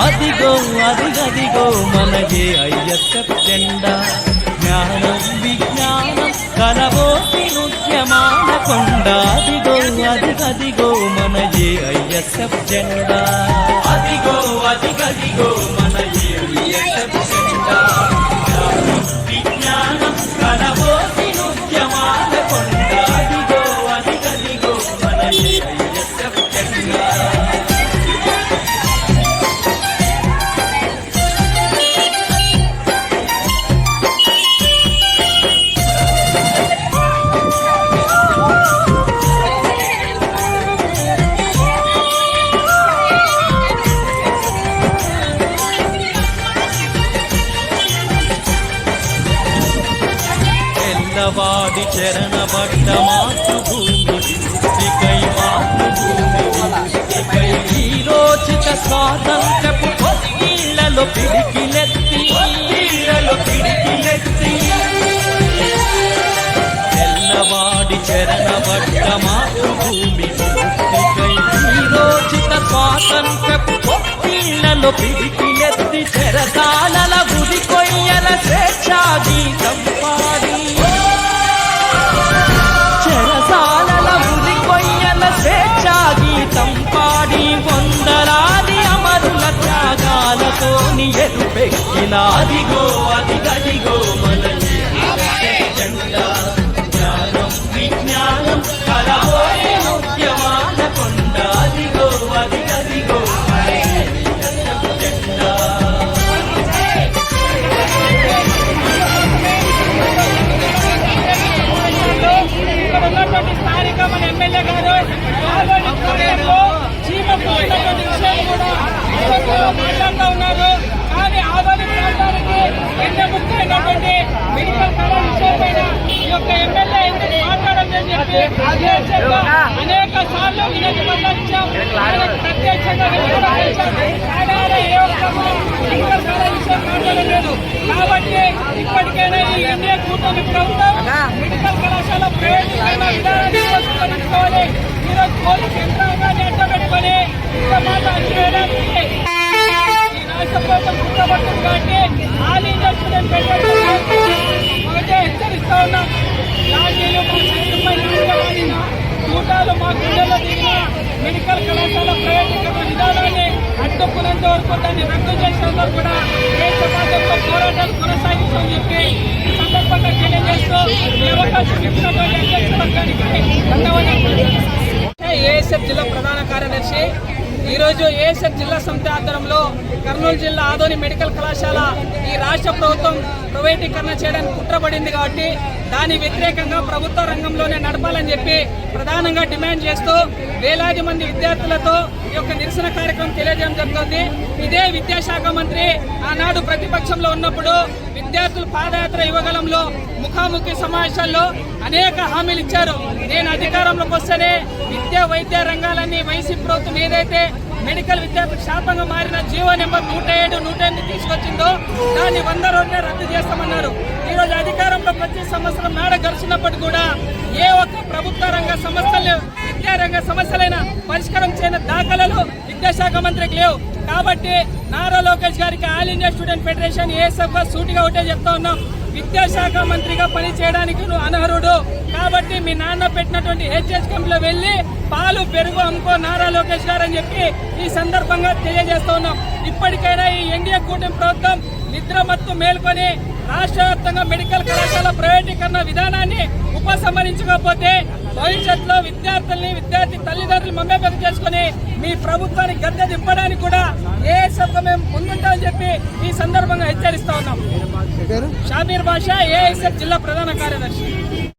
అదిగో అదిగదిగో మనకే అయ్యక్క జెండా జ్ఞానం విజ్ఞానం కలబోసి నృత్యమాన కొండ. అదిగో అదిగదిగో మనగే అయ్యక్క జెండా అదిగో అదిగదిగో మనగే అయ్యక్క జెండా విజ్ఞానం అదిగో చరణ పడ్డ మాతృభూమి విముక్తికై మాతృభూమి విముక్తికై వీరోచిత స్వాతంత్రపు పొత్తిళ్ళలో పిడికిలెత్తి పొత్తిళ్ళలో పిడికిలెత్తి తెల్లవాడి చరణ పడ్డ మాతృభూమి విముక్తికై వీరోచిత స్వాతంత్రపు పొత్తిళ్ళలో పిడికి ఎరుపెక్కిన అదిగో అదిగదిగో అనేక సార్లు కళాశాల విషయం మాట్లాడలేదు కాబట్టి ఇప్పటికైనా ఈ ఎన్ఏ కూటమి ప్రభుత్వం మెడికల్ కళాశాల ప్రయోజనమైన విధానాన్ని ఉపసంహరించుకోవాలి ఈరోజు పోలీస్ యంత్రాంగాన్ని అడ్డపెట్టుకొని ఇంత మాట అడ్డువేయడానికి ఈ రాష్ట్ర ప్రభుత్వం కుట్రపడుతుంది కాబట్టి ఆల్ ఇండియా స్టూడెంట్ ఫెడరేషన్ ఒకటే హెచ్చరిస్తా ఉన్నాం లాఠీలు కూటాలు మా గుండెల్లో దిగిన మెడికల్ కళాశాల ప్రైవేటీకరణ విధానాన్ని అడ్డుకునేంత వరకు దాన్ని రద్దు చేసేంత వరకు కూడా దేశ పార్టీలో పోరాటాలు కొనసాగిస్తామని చెప్పి ఈ సందర్భంగా తెలియజేస్తూ ఈ అవకాశం ఇచ్చినటువంటి అధ్యక్ష వర్గానికి ధన్యవాదాలు ఈరోజు ఏఎస్ఎఫ్ జిల్లా సమితి ఆధ్వర్యంలో కర్నూలు జిల్లా ఆదోని మెడికల్ కళాశాల ఈ రాష్ట్ర ప్రభుత్వం ప్రైవేటీకరణ చేయడానికి కుట్రపడింది కాబట్టి దాని వ్యతిరేకంగా ప్రభుత్వ రంగంలోనే నడపాలని చెప్పి ప్రధానంగా డిమాండ్ చేస్తూ వేలాది మంది విద్యార్థులతో ఈ యొక్క నిరసన కార్యక్రమం తెలియజేయడం జరుగుతుంది. ఇదే విద్యాశాఖ మంత్రి ఆనాడు ప్రతిపక్షంలో ఉన్నప్పుడు విద్యార్థులు పాదయాత్ర యువగలంలో ముఖాముఖి సమావేశాల్లో అనేక హామీలు ఇచ్చారు. నేను అధికారంలోకి వస్తేనే విద్యా వైద్య రంగాలన్నీ వైసీపీ ప్రభుత్వం ఏదైతే మెడికల్ విద్యార్థి శాపంగా మారిన జీవో నెంబర్ నూట ఏడు నూట ఎనిమిది తీసుకొచ్చిందో దాన్ని వంద రోజులే రద్దు చేస్తామన్నారు. ఈ రోజు ప్రతి సంవత్సరం మేడ గడిచినప్పటికీ కూడా ఏ ఒక్క ప్రభుత్వ రంగ సమస్యలు విద్యారంగ సమస్యలైన పరిష్కారం చేయని దాఖలాలు విద్యాశాఖ మంత్రికి లేవు. కాబట్టి నారా లోకేష్ గారికి ఆల్ ఇండియా స్టూడెంట్ ఫెడరేషన్ ఏ సూటిగా ఒకటే చెప్తా ఉన్నాం. విద్యాశాఖ మంత్రిగా పని చేయడానికి నువ్వు అనర్హుడు. కాబట్టి మీ నాన్న పెట్టినటువంటి హెచ్ఎస్ కంపెనీలో వెళ్ళి పాలు పెరుగు అమ్ముకో నారా లోకేష్ గారు అని చెప్పి ఈ సందర్భంగా తెలియజేస్తున్నాం ఇప్పటికైనా ఈ ఎన్డీఏ కూటమి ప్రభుత్వం నిద్రమత్తు మేల్కొని రాష్ట్ర వ్యాప్తంగా మెడికల్ కళాశాల ప్రైవేటీకరణ విధానాన్ని ఉపసంహరించకపోతే భవిష్యత్తులో విద్యార్థుల్ని విద్యార్థి తల్లిదండ్రులు మమ్మేపేట చేసుకుని మీ ప్రభుత్వాన్ని గద్దె దింపడానికి కూడా ఏ సభ మేము ముందుంటామని చెప్పి ఈ సందర్భంగా హెచ్చరిస్తా ఉన్నాం. షాబీర్ బాషా ఏఎస్ఎఫ్ జిల్లా ప్రధాన కార్యదర్శి.